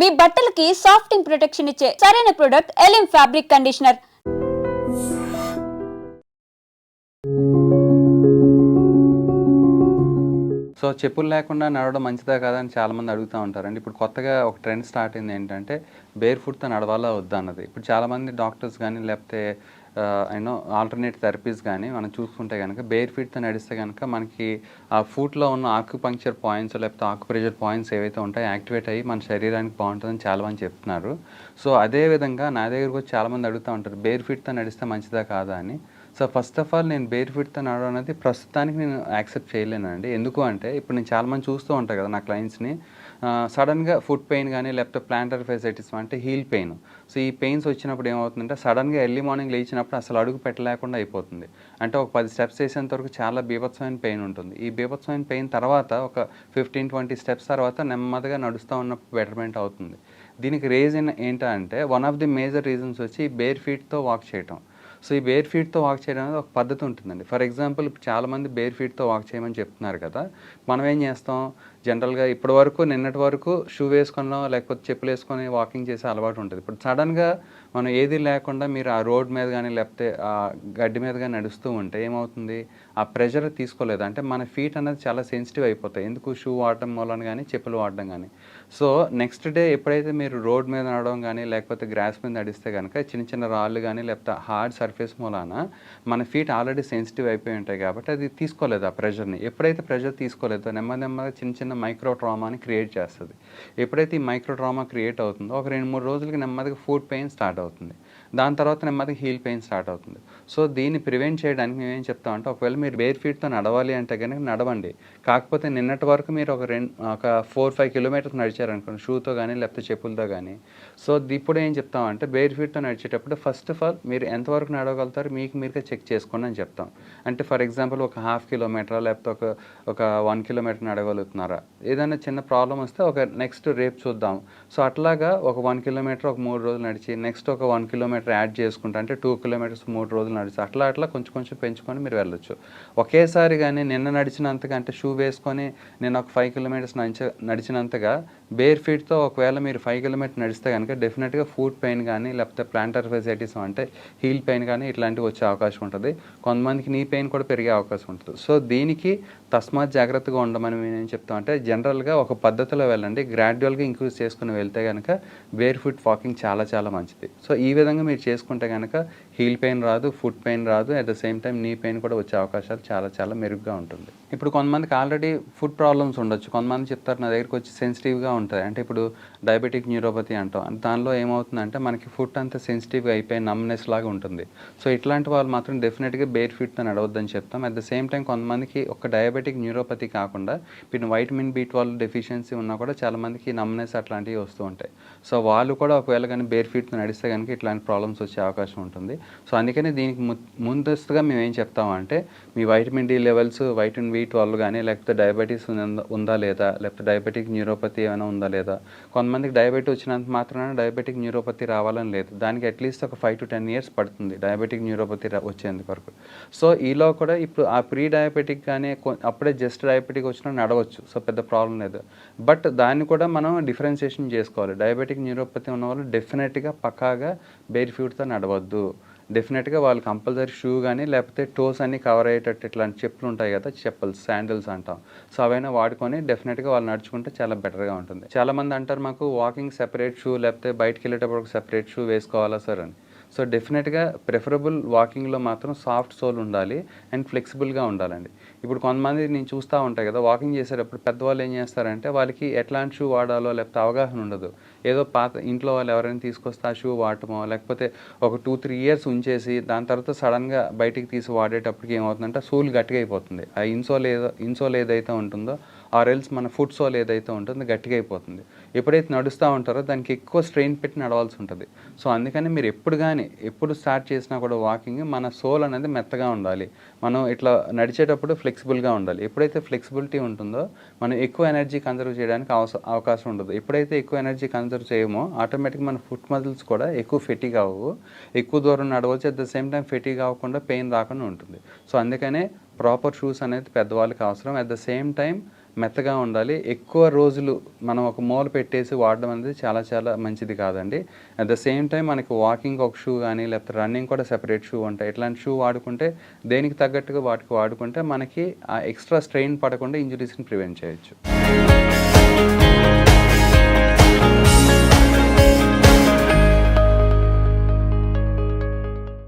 మీ బట్టలకి సాఫ్టింగ్ ప్రొటెక్షన్ ఇచ్చే సరైన ప్రొడక్ట్ ఎలిమ్ ఫ్యాబ్రిక్ కండిషనర్ సో చెప్పులు లేకుండా నడవడం మంచిదా కదా అని చాలామంది అడుగుతూ ఉంటారండి. ఇప్పుడు కొత్తగా ఒక ట్రెండ్ స్టార్ట్ అయింది ఏంటంటే బేర్ ఫుట్తో నడవాలా వద్దా అన్నది. ఇప్పుడు చాలామంది డాక్టర్స్ కానీ లేకపోతే యూనో ఆల్టర్నేట్ థెరపీస్ కానీ మనం చూసుకుంటే కనుక బేర్ ఫీట్తో నడిస్తే కనుక మనకి ఆ ఫుట్లో ఉన్న ఆక్యుపంక్చర్ పాయింట్స్ లేకపోతే ఆక్యుప్రెషర్ పాయింట్స్ ఏవైతే ఉంటాయో యాక్టివేట్ అయ్యి మన శరీరానికి బాగుంటుందని చాలామంది చెప్తున్నారు. సో అదే విధంగా నా దగ్గర కూడా చాలామంది అడుగుతూ ఉంటారు బేర్ ఫీట్తో నడిస్తే మంచిదా కాదా? అని. సో ఫస్ట్ ఆఫ్ ఆల్ నేను బేర్ ఫీట్తో నడవడం అనేది ప్రస్తుతానికి నేను యాక్సెప్ట్ చేయలేనండి ఎందుకు అంటే ఇప్పుడు నేను చాలామంది చూస్తూ ఉంటాను కదా నా క్లయింట్స్ని. సడన్గా ఫుట్ పెయిన్ కానీ లేకపోతే ప్లాంటర్ ఫెసిలిటీస్ అంటే హీల్ పెయిన్. సో ఈ పెయిన్స్ వచ్చినప్పుడు ఏమవుతుందంటే సడన్గా ఎర్లీ మార్నింగ్ లేచినప్పుడు అసలు అడుగు పెట్టలేకుండా అయిపోతుంది. అంటే ఒక పది స్టెప్స్ వేసేంత వరకు చాలా బీభత్సమైన పెయిన్ ఉంటుంది. ఈ బీభత్సమైన పెయిన్ తర్వాత ఒక ఫిఫ్టీన్ ట్వంటీ స్టెప్స్ తర్వాత నెమ్మదిగా నడుస్తూ ఉన్నప్పుడు బెటర్మెంట్ అవుతుంది. దీనికి రీజన్ ఏంటంటే one of the major reasons వచ్చి బేర్ ఫీట్తో వాక్ చేయటం. సో ఈ బేర్ ఫీట్తో వాక్ చేయడం అనేది ఒక పద్ధతి ఉంటుందండి. ఫర్ ఎగ్జాంపుల్ ఇప్పుడు చాలామంది బేర్ ఫీట్తో వాక్ చేయమని చెప్తున్నారు కదా. మనం ఏం చేస్తాం? జనరల్గా ఇప్పటి వరకు నిన్నటి వరకు షూ వేసుకున్నాం లేకపోతే చెప్పులు వేసుకొని వాకింగ్ చేసే అలవాటు ఉంటుంది. ఇప్పుడు సడన్గా మనం ఏది లేకుండా మీరు ఆ రోడ్ మీద కానీ లేకపోతే ఆ గడ్డి మీద కానీ నడుస్తూ ఉంటే ఏమవుతుంది? ఆ ప్రెషర్ తీసుకోలేదు. అంటే మన ఫీట్ అనేది చాలా సెన్సిటివ్ అయిపోతాయి. ఎందుకు షూ వాడటం మూలన కానీ చెప్పులు వాడడం కానీ సో నెక్స్ట్ డే ఎప్పుడైతే మీరు రోడ్ మీద నడవడం కానీ లేకపోతే గ్రాస్ మీద నడిస్తే కనుక చిన్న చిన్న రాళ్ళు కానీ లేకపోతే హార్డ్ సర్ఫేస్ మూలాన మన ఫీట్ ఆల్రెడీ సెన్సిటివ్ అయిపోయి ఉంటాయి కాబట్టి అది తీసుకోలేదు ఆ ప్రెషర్ని. ఎప్పుడైతే ప్రెషర్ తీసుకోలేదో నెమ్మది నెమ్మదిగా చిన్న చిన్న మైక్రో ట్రామాని క్రియేట్ చేస్తుంది. ఎప్పుడైతే ఈ మైక్రో ట్రామా క్రియేట్ అవుతుందో ఒక రెండు మూడు రోజులకి నెమ్మదిగా ఫుడ్ పెయిన్ స్టార్ట్ అవుతుంది. దాని తర్వాత నెమ్మదిగా హీల్ పెయిన్ స్టార్ట్ అవుతుంది. సో దీన్ని ప్రివెంట్ చేయడానికి మేము ఏం చెప్తామంటే ఒకవేళ మీరు బేర్ ఫీట్తో నడవాలి అంటే కనుక నడవండి. కాకపోతే నిన్నటి వరకు మీరు ఒక రెండు ఒక ఫోర్ ఫైవ్ కిలోమీటర్స్ నడిచారనుకోండి షూతో కానీ లేకపోతే చెప్పులతో కానీ సో ఇప్పుడు ఏం చెప్తామంటే బేర్ ఫీట్తో నడిచేటప్పుడు ఫస్ట్ ఆఫ్ ఆల్ మీరు ఎంతవరకు నడవగలుగుతారు మీకు మీరుగా చెక్ చేసుకోండి అని చెప్తాం. అంటే ఫర్ ఎగ్జాంపుల్ ఒక హాఫ్ కిలోమీటర్ లేకపోతే ఒక ఒక వన్ కిలోమీటర్ నడవగలుగుతున్నారా? ఏదైనా చిన్న ప్రాబ్లం వస్తే ఒక నెక్స్ట్ రేపు చూద్దాం. సో అట్లాగా ఒక వన్ కిలోమీటర్ ఒక మూడు రోజులు నడిచి నెక్స్ట్ ఒక వన్ కిలోమీటర్ యాడ్ చేసుకుంటా అంటే టూ కిలోమీటర్స్ మూడు రోజులు నడిచి అట్లా అట్లా కొంచెం కొంచెం పెంచుకొని మీరు వెళ్ళొచ్చు. ఒకేసారి కానీ నిన్న నడిచినంతగా అంటే షూ వేసుకొని నేను ఒక ఫైవ్ కిలోమీటర్స్ నడిచ నడిచినంతగా బేర్ ఫీట్తో ఒకవేళ మీరు ఫైవ్ కిలోమీటర్ నడిస్తే కనుక డెఫినెట్గా ఫుట్ పెయిన్ కానీ లేకపోతే ప్లాంటర్ ఫెసిలిటీస్ అంటే హీల్ పెయిన్ కానీ ఇట్లాంటివి వచ్చే అవకాశం ఉంటుంది. కొంతమందికి నీ పెయిన్ కూడా పెరిగే అవకాశం ఉంటుంది. సో దీనికి తస్మాత్ జాగ్రత్తగా ఉండమని మేము చెప్తాం అంటే జనరల్గా ఒక పద్ధతిలో వెళ్ళండి గ్రాడ్యువల్గా ఇంక్రీజ్ చేసుకుని వెళ్తే కనుక బేర్ ఫుట్ వాకింగ్ చాలా చాలా మంచిది. సో ఈ విధంగా మీరు చేసుకుంటే కనుక హీల్ పెయిన్ రాదు ఫుట్ పెయిన్ రాదు at the same time knee pain కూడా వచ్చే అవకాశాలు చాలా చాలా మెరుగ్గా ఉంటుంది. ఇప్పుడు కొంతమందికి ఆల్రెడీ ఫుడ్ ప్రాబ్లమ్స్ ఉండొచ్చు. కొంతమంది చెప్తారు నా దగ్గరికి వచ్చి సెన్సిటివ్గా ఉంటుంది అంటే ఇప్పుడు డయాబెటిక్ న్యూరోపతి అంటాం. దానిలో ఏమవుతుందంటే మనకి ఫుడ్ అంతా సెన్సిటివ్గా అయిపోయి నమ్నెస్ లాగా ఉంటుంది. సో ఇట్లాంటి వాళ్ళు మాత్రం డెఫినెట్గా బేర్ ఫీట్తో నడవద్దని చెప్తాం. అట్ ద సేమ్ టైం కొంతమందికి ఒక డయాబెటిక్ న్యూరోపతి కాకుండా ఇప్పుడు వైటమిన్ బి ట్వెల్వ్ డెఫిషియన్సీ ఉన్నా కూడా చాలామందికి నమ్నెస్ అట్లాంటివి వస్తూ ఉంటాయి. సో వాళ్ళు కూడా ఒకవేళ కానీ బేర్ ఫీట్తో నడిస్తే కనుక ఇట్లాంటి ప్రాబ్లమ్స్ వచ్చే అవకాశం ఉంటుంది. సో అందుకని దీనికి ము- ముందస్తుగా మేము ఏం చెప్తామంటే మీ vitamin D levels vitamin B twelve కానీ లేకపోతే డయాబెటీస్ ఉందా- లేదా లేకపోతే డయాబెటిక్ న్యూరోపతి ఏమైనా ఉందా లేదా కొంతమంది కొంతమందికి డయాబెటీ వచ్చినంత మాత్రమే డయాబెటిక్ న్యూరోపతి రావాలని లేదు. దానికి అట్లీస్ట్ ఒక ఫైవ్ టు టెన్ ఇయర్స్ పడుతుంది డయాబెటిక్ న్యూరోపతి వచ్చేంత వరకు. సో ఈలో కూడా ఇప్పుడు ఆ ప్రీ డయాబెటిక్ కానీ అప్పుడే జస్ట్ డయాబెటిక్ వచ్చినా నడవచ్చు. సో పెద్ద ప్రాబ్లం లేదు. బట్ దాన్ని కూడా మనం డిఫరెన్షియేషన్ చేసుకోవాలి. డయాబెటిక్ న్యూరోపతి ఉన్న వాళ్ళు డెఫినెట్గా పక్కాగా బేర్ ఫ్యూడ్తో నడవద్దు. డెఫినెట్గా వాళ్ళు కంపల్సరీ షూ కానీ లేకపోతే టోస్ అన్ని కవర్ అయ్యేటట్టు ఇట్లాంటి చెప్పులు ఉంటాయి కదా చెప్పల్స్ శాండిల్స్ అంటాం. సో అవైనా వాడుకొని డెఫినెట్గా వాళ్ళు నడుచుకుంటే చాలా బెటర్గా ఉంటుంది. చాలామంది అంటారు మాకు వాకింగ్ సెపరేట్ షూ లేకపోతే బయటకు వెళ్ళేటప్పుడు ఒక సెపరేట్ షూ వేసుకోవాలా సార్ అని. సో డెఫినెట్గా ప్రిఫరబుల్ వాకింగ్లో మాత్రం సాఫ్ట్ సోల్ ఉండాలి అండ్ ఫ్లెక్సిబుల్గా ఉండాలండి. ఇప్పుడు కొంతమంది నేను చూస్తూ ఉంటాయి కదా వాకింగ్ చేసేటప్పుడు పెద్దవాళ్ళు ఏం చేస్తారంటే వాళ్ళకి ఎట్లాంటి షూ వాడాలో లేకపోతే అవగాహన ఉండదు. ఏదో పాత ఇంట్లో వాళ్ళు ఎవరైనా తీసుకొస్తే ఆ షూ వాడటమో లేకపోతే ఒక టూ త్రీ ఇయర్స్ ఉంచేసి దాని తర్వాత సడన్గా బయటికి తీసి వాడేటప్పటికి ఏమవుతుందంటే సూల్ గట్టిగా అయిపోతుంది. ఆ ఇన్సోల్ ఏదో ఇన్సోల్ ఏదైతే ఉంటుందో ఆర్ ఎల్స్ మన ఫుడ్ సోల్ ఏదైతే ఉంటుందో గట్టిగా అయిపోతుంది. ఎప్పుడైతే నడుస్తూ ఉంటారో దానికి ఎక్కువ స్ట్రెయిన్ పెట్టి నడవాల్సి ఉంటుంది. సో అందుకని మీరు ఎప్పుడు కానీ ఎప్పుడు స్టార్ట్ చేసినా కూడా వాకింగ్ మన సోల్ అనేది మెత్తగా ఉండాలి. మనం ఇట్లా నడిచేటప్పుడు ఫ్లెక్సిబుల్గా ఉండాలి. ఎప్పుడైతే ఫ్లెక్సిబిలిటీ ఉంటుందో మనం ఎక్కువ ఎనర్జీ కన్జర్వ్ చేయడానికి అవస అవకాశం ఉండదు. ఎప్పుడైతే ఎక్కువ ఎనర్జీ కన్జర్వ్ చేయమో ఆటోమేటిక్గా మన ఫుట్ మజిల్స్ కూడా ఎక్కువ ఫెటీగా అవ్వవు. ఎక్కువ దూరం నడవచ్చు. అట్ ద సేమ్ టైం ఫెటీగా అవ్వకుండా పెయిన్ రాకుండా ఉంటుంది. సో అందుకనే ప్రాపర్ షూస్ అనేది పెద్దవాళ్ళకి అవసరం. అట్ ద సేమ్ టైం మెత్తగా ఉండాలి. ఎక్కువ రోజులు మనం ఒక మూల పెట్టేసి వాడడం అనేది చాలా చాలా మంచిది కాదండి. అట్ ద సేమ్ టైం మనకి వాకింగ్ ఒక షూ కానీ లేకపోతే రన్నింగ్ కూడా సెపరేట్ షూ ఉంటాయి. ఇట్లాంటి షూ వాడుకుంటే దేనికి తగ్గట్టుగా వాటికి వాడుకుంటే మనకి ఆ ఎక్స్ట్రా స్ట్రెయిన్ పడకుండా ఇంజరీస్ని ప్రివెంట్ చేయొచ్చు.